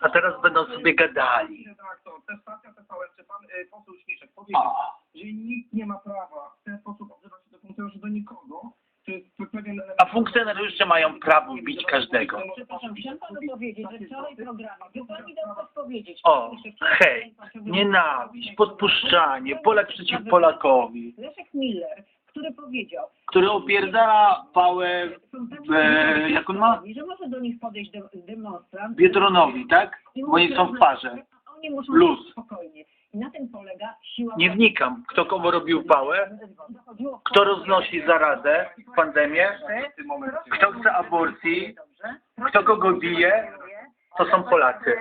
a teraz będą sobie gadali. stacja TVN, czy pan y, poseł Śmiszek powiedział, że nikt nie ma prawa w ten sposób odzywać się do funkcjonariuszy do nikogo, to jest pewien element... A funkcjonariusze mają prawo bić każdego. Przepraszam, chciałam panu powiedzieć, że wczoraj by pan mi dał. O, hej, nienawiść, podpuszczanie, Polak przeciw Polakowi, Leszek Miller, który powiedział, który opierdala pałę są tak E, jak on ma? że może do nich podejść dem- demonstrant Biedronowi, tak? i Bo oni są w parze. a Oni muszą Luz. być spokojnie. I na tym polega siła... Nie wnikam, kto komu robił pałę, Dochodziło w kto roznosi zarazę, pandemię, kto chce aborcji, kto kogo bije, to są Polacy.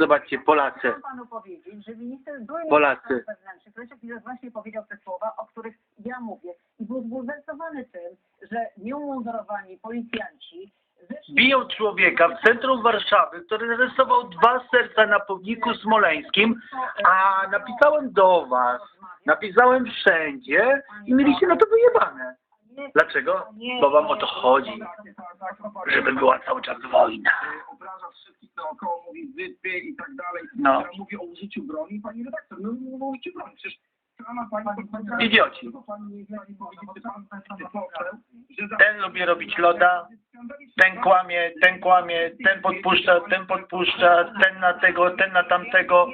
Zobaczcie, Polacy. Chcę panu powiedzieć, że minister były Polacy. minister spraw wewnętrznych, Leszek Miller właśnie powiedział te słowa, o których ja mówię. I był zbulwersowany tym, że nieumundurowani policjanci zeszli... Biją człowieka w centrum Warszawy, który narysował dwa serca na pomniku smoleńskim, a napisałem do was, napisałem wszędzie i mieliście na to wyjebane. Dlaczego? Bo wam o to chodzi, żeby była cały czas wojna. Obraża wszystkich naokoło, mówi wypy i tak dalej. No. Teraz mówi o użyciu broni. Pani redaktor, no nie użyciu broni. Przecież. Idioci. Ten lubi robić loda, ten kłamie, ten kłamie, ten podpuszcza, ten podpuszcza, ten na tego, ten na tamtego,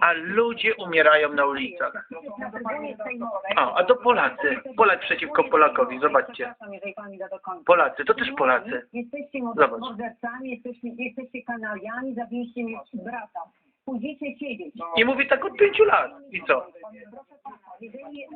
a ludzie umierają na ulicach. A, a to Polacy. Polak przeciwko Polakowi, zobaczcie. Polacy, to też Polacy. Jesteście Zobacz. mordercami, jesteście, jesteście kanaliami, zabiliście mi brata. Pójdziecie siedzieć. I mówi tak od pięciu lat. I co? Proszę pana, jeżeli... e,